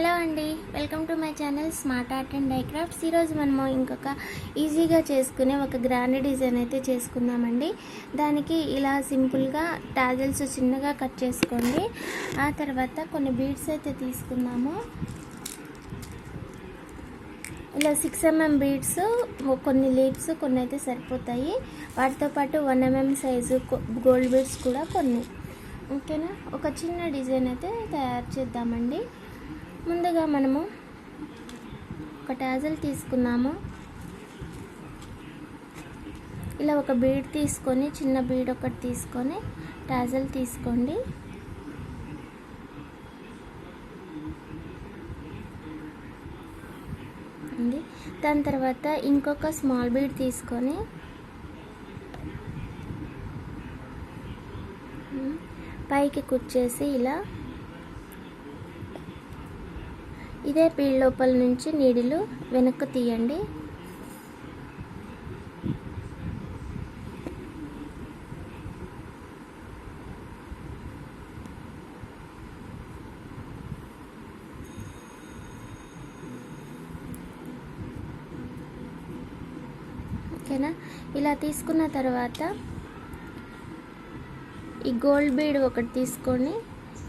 Hello అండి welcome to my channel smart art and dye crafts ఈరోజు మనము ఇంకొక ఈజీగా చేసుకునే ఒక గ్రాండ్ డిజైన్ అయితే చేసుకుందామండి. దానికి ఇలా సింపుల్గా టాజల్స్ చిన్నగా కట్ చేసుకోండి. ఆ తర్వాత కొన్ని బీడ్స్ అయితే తీసుకున్నాము ఇలా సిక్స్ ఎంఎం బీడ్స్ కొన్ని లీవ్స్ కొన్ని అయితే సరిపోతాయి. వాటితో పాటు one mm size gold beads కూడా కొన్ని. ఓకేనా? ఒక చిన్న డిజైన్ అయితే తయారు చేద్దామండి. ముందుగా మనము ఒక టాజల్ తీసుకున్నాము ఇలా ఒక బీడ్ తీసుకొని చిన్న బీడ్ ఒకటి తీసుకొని టాజల్ తీసుకోండి. దాని తర్వాత ఇంకొక స్మాల్ బీడ్ తీసుకొని పైకి కుచ్చేసి ఇలా ఇదే పీల్ లోపల నుంచి నీడిలు వెనక్కు తీయండి. ఓకేనా? ఇలా తీసుకున్న తర్వాత ఈ గోల్డ్ బీడ్ ఒకటి తీసుకొని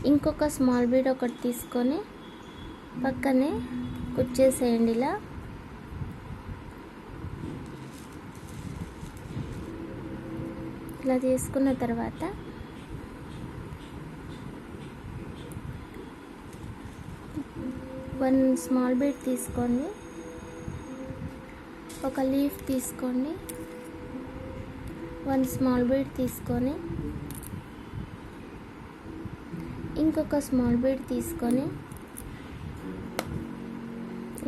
ఇంకొక స్మాల్ బీడ్ ఒకటి తీసుకొని పక్కనే కుచ్చేసేయండి ఇలా. ఇలా తీసుకున్న తర్వాత వన్ స్మాల్ బీట్ తీసుకోండి. ఒక లీఫ్ తీసుకోండి. వన్ స్మాల్ బీట్ తీసుకొని ఇంకొక స్మాల్ బీట్ తీసుకొని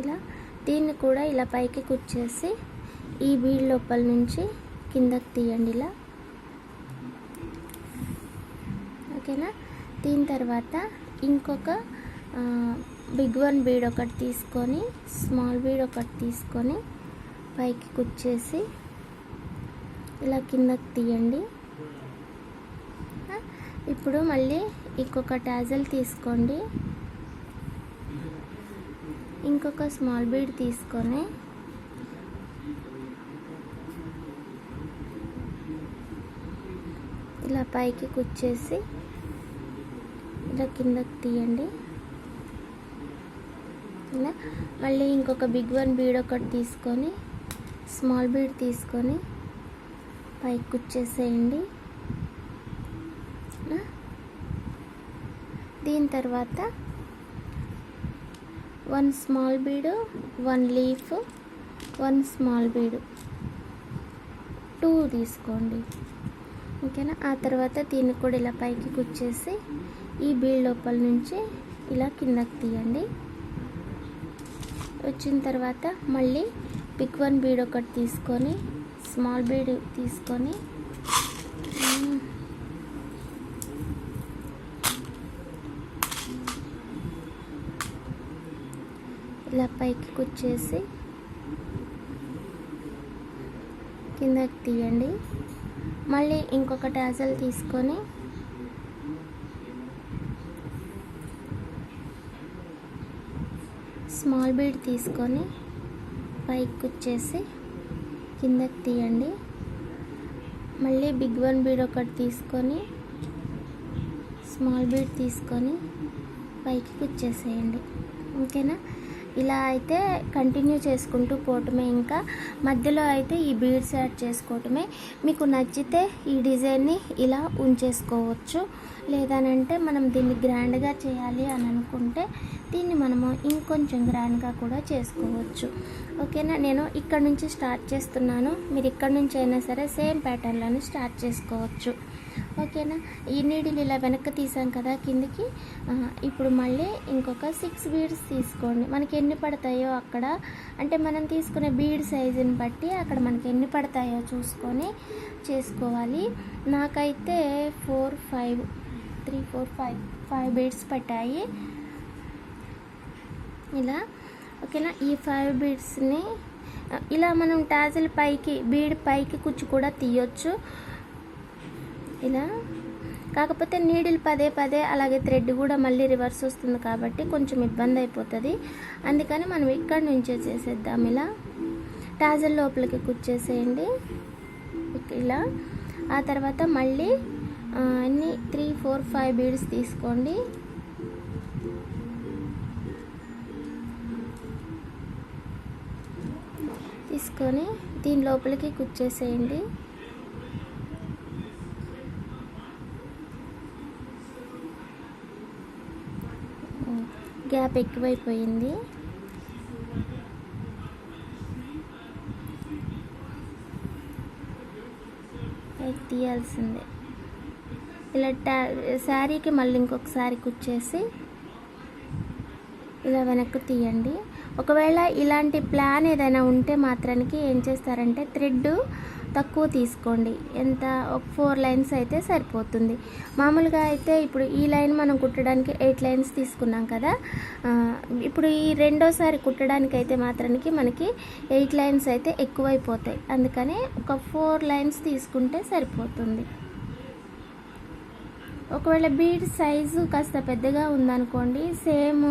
ఇలా దీన్ని కూడా ఇలా పైకి కుచ్చేసి ఈ బీడ్ లోపల నుంచి కిందకి తీయండి ఇలా. ఓకేనా? దీని తర్వాత ఇంకొక బిగ్ వన్ బీడ్ ఒకటి తీసుకొని స్మాల్ బీడ్ ఒకటి తీసుకొని పైకి కుచ్చేసి ఇలా కిందకి తీయండి. ఇప్పుడు మళ్ళీ ఇంకొక టాజల్ తీసుకోండి. ఇంకొక స్మాల్ బీడ్ తీసుకొని ఇలా పైకి కుచ్చేసి ఇలా కిందకి తీయండి. ఇలా మళ్ళీ ఇంకొక బిగ్ వన్ బీడ్ ఒకటి తీసుకొని స్మాల్ బీడ్ తీసుకొని పైకి కుచ్చేసేయండి. దీని తర్వాత one small bead one leaf one small bead. Two తీసుకోండి. ఓకేనా? ఆ తర్వాత దీన్ని కూడా ఇలా పైకి కుచ్చేసి ఈ బీడ్ లోపల నుంచి ఇలా కిందకి తీయండి. వచ్చిన తర్వాత మళ్ళీ పిక్ వన్ బీడ్ ఒకటి తీసుకొని స్మాల్ బీడ్ తీసుకొని ఇలా పైకి కుచ్చేసి కిందకి తీయండి. మళ్ళీ ఇంకొక టాజల్ తీసుకొని స్మాల్ బీడ్ తీసుకొని పైకి కుచ్చేసి కిందకి తీయండి. మళ్ళీ బిగ్ వన్ బీడ్ ఒకటి తీసుకొని స్మాల్ బీడ్ తీసుకొని పైకి కుచ్చేసేయండి ఓకేనా? ఇలా అయితే కంటిన్యూ చేసుకుంటూ పోవటమే ఇంకా. మధ్యలో అయితే ఈ బీడ్స్ యాడ్ చేసుకోవటమే. మీకు నచ్చితే ఈ డిజైన్ని ఇలా ఉంచేసుకోవచ్చు. లేదనంటే మనం దీన్ని గ్రాండ్గా చేయాలి అని అనుకుంటే దీన్ని మనము ఇంకొంచెం గ్రాండ్గా కూడా చేసుకోవచ్చు. ఓకేనా? నేను ఇక్కడ నుంచి స్టార్ట్ చేస్తున్నాను. మీరు ఇక్కడ నుంచి అయినా సరే సేమ్ ప్యాటర్న్లను స్టార్ట్ చేసుకోవచ్చు. ఓకేనా? ఈ నీడిలు ఇలా వెనక్కి తీసాం కదా కిందికి. ఇప్పుడు మళ్ళీ ఇంకొక సిక్స్ బీడ్స్ తీసుకోండి. మనకి ఎన్ని పడతాయో అక్కడ అంటే మనం తీసుకునే బీడ్ సైజుని బట్టి అక్కడ మనకి ఎన్ని పడతాయో చూసుకొని చేసుకోవాలి. నాకైతే four five three four five five beads పట్టాయి. ఇలా ఓకేనా? ఈ ఫైవ్ బీడ్స్ని ఇలా మనం టాజిల్ పైకి బీడ్ పైకి కుచ్చు కూడా తీయొచ్చు. ఇలా. కాకపోతే నీడిల్ పదే పదే అలాగే థ్రెడ్ కూడా మళ్ళీ రివర్స్ వస్తుంది కాబట్టి కొంచెం ఇబ్బంది అయిపోతుంది. అందుకని మనం ఇక్కడ నుంచే చేసేద్దాం ఇలా. టాజల్ లోపలికి కుచ్చేసేయండి. ఇలా. ఆ తర్వాత మళ్ళీ అన్ని త్రీ ఫోర్ ఫైవ్ బీడ్స్ తీసుకోండి. తీసుకొని దీని లోపలికి కుచ్చేసేయండి. గ్యాప్ ఎక్కువైపోయింది. తీయాల్సిందే. ఇలా టా శారీకి మళ్ళీ ఇంకొకసారి కుచ్చేసి ఇలా వెనక్కి తీయండి. ఒకవేళ ఇలాంటి ప్లాన్ ఏదైనా ఉంటే మాత్రానికి ఏం చేస్తారంటే థ్రెడ్ తక్కువ తీసుకోండి. ఎంత? ఒక ఫోర్ లైన్స్ అయితే సరిపోతుంది. మామూలుగా అయితే ఇప్పుడు ఈ లైన్ మనం కుట్టడానికి ఎయిట్ లైన్స్ తీసుకున్నాం కదా. ఇప్పుడు ఈ రెండోసారి కుట్టడానికి అయితే మాత్రానికి మనకి ఎయిట్ లైన్స్ అయితే ఎక్కువైపోతాయి. అందుకని ఒక ఫోర్ లైన్స్ తీసుకుంటే సరిపోతుంది. ఒకవేళ బీడ్ సైజు కాస్త పెద్దగా ఉందనుకోండి సేమ్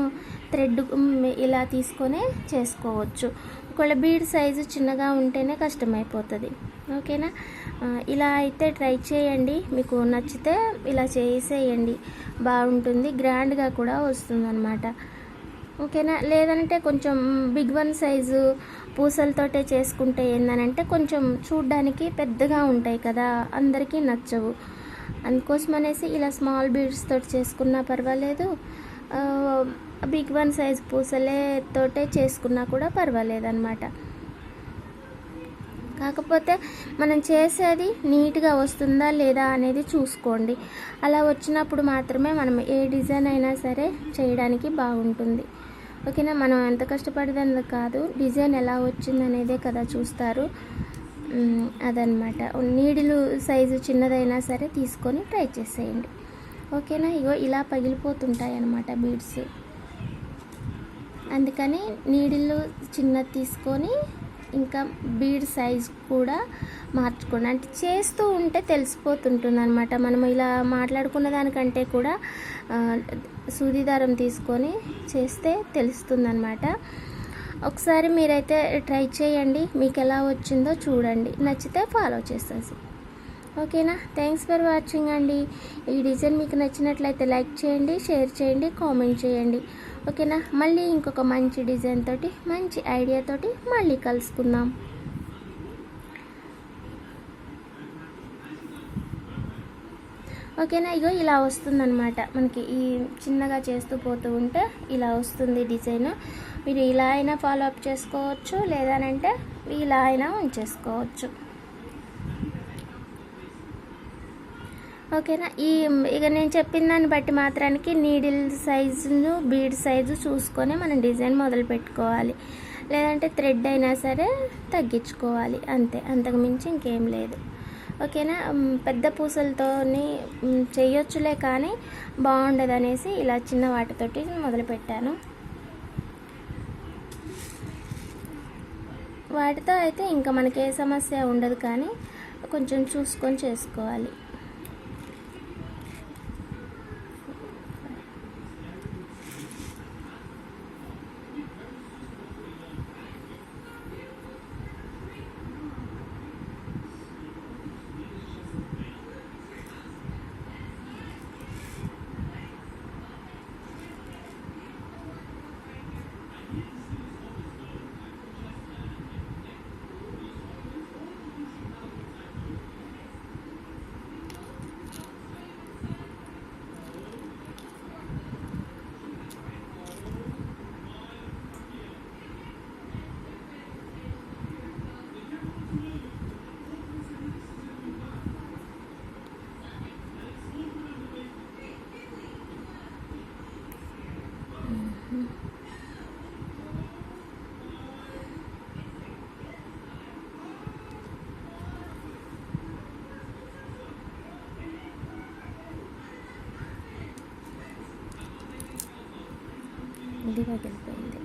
థ్రెడ్ ఇలా తీసుకొని చేసుకోవచ్చు. ఒకవేళ బీడ్ సైజు చిన్నగా ఉంటేనే కష్టమైపోతుంది. ఓకేనా? ఇలా అయితే ట్రై చేయండి. మీకు నచ్చితే ఇలా చేసేయండి. బాగుంటుంది. గ్రాండ్గా కూడా వస్తుంది అనమాట ఓకేనా? లేదంటే కొంచెం బిగ్ వన్ సైజు పూసలతోటే చేసుకుంటే ఏందనంటే కొంచెం చూడ్డానికి పెద్దగా ఉంటాయి కదా అందరికీ నచ్చవు. అందుకోసం అనేసి ఇలా స్మాల్ బీడ్స్ తోటి చేసుకున్నా పర్వాలేదు. బిగ్ వన్ సైజ్ పూసలే తోటే చేసుకున్నా కూడా పర్వాలేదు అనమాట కాకపోతే మనం చేసేది నీట్గా వస్తుందా లేదా అనేది చూసుకోండి. అలా వచ్చినప్పుడు మాత్రమే మనం ఏ డిజైన్ అయినా సరే చేయడానికి బాగుంటుంది. ఓకేనా? మనం ఎంత కష్టపడేది కాదు. డిజైన్ ఎలా వచ్చింది అనేదే కదా చూస్తారు. అదనమాట నీడిలు సైజు చిన్నదైనా సరే తీసుకొని ట్రై చేసేయండి. ఓకేనా? ఇగో ఇలా పగిలిపోతుంటాయి అన్నమాట బీడ్స్. అందుకని నీడిల్లు చిన్నది తీసుకొని ఇంకా బీడ్ సైజ్ కూడా మార్చుకోండి. అంటే చేస్తూ ఉంటే తెలిసిపోతుంటుంది అనమాట మనం ఇలా మాట్లాడుకున్న దానికంటే కూడా సూదిదారం సూది దారం తీసుకొని చేస్తే తెలుస్తుంది ఒకసారి మీరైతే ట్రై చేయండి. మీకు ఎలా వచ్చిందో చూడండి. నచ్చితే ఫాలో చేసేసి. ఓకేనా? థ్యాంక్స్ ఫర్ వాచింగ్ అండి. ఈ డిజైన్ మీకు నచ్చినట్లయితే లైక్ చేయండి షేర్ చేయండి కామెంట్ చేయండి. ఓకేనా? మళ్ళీ ఇంకొక మంచి డిజైన్ తోటి మంచి ఐడియా తోటి మళ్ళీ కలుసుకుందాం. ఓకేనా? ఇగో ఇలా వస్తుందన్నమాట. మనకి ఈ చిన్నగా చేస్తూ పోతూ ఉంటే ఇలా వస్తుంది డిజైన్. మీరు ఇలా అయినా ఫాలో అప్ చేసుకోవచ్చు లేదనంటే ఇలా అయినా ఉంచేసుకోవచ్చు. ఓకేనా? ఈ ఇక నేను చెప్పిన దాన్ని బట్టి మాత్రానికి నీడిల్ సైజును బీడ్ సైజు చూసుకొని మనం డిజైన్ మొదలు పెట్టుకోవాలి. లేదంటే థ్రెడ్ అయినా సరే తగ్గించుకోవాలి. అంతే. అంతకు మించి ఇంకేం లేదు. ఓకేనా? పెద్ద పూసలతోని చేయొచ్చులే కానీ బాగుండదు అనేసి ఇలా చిన్న వాటితోటి మొదలుపెట్టాను వాటితో అయితే ఇంకా మనకి ఏ సమస్య ఉండదు కానీ కొంచెం చూసుకొని చేసుకోవాలి. ఇది పగిలిపోయింది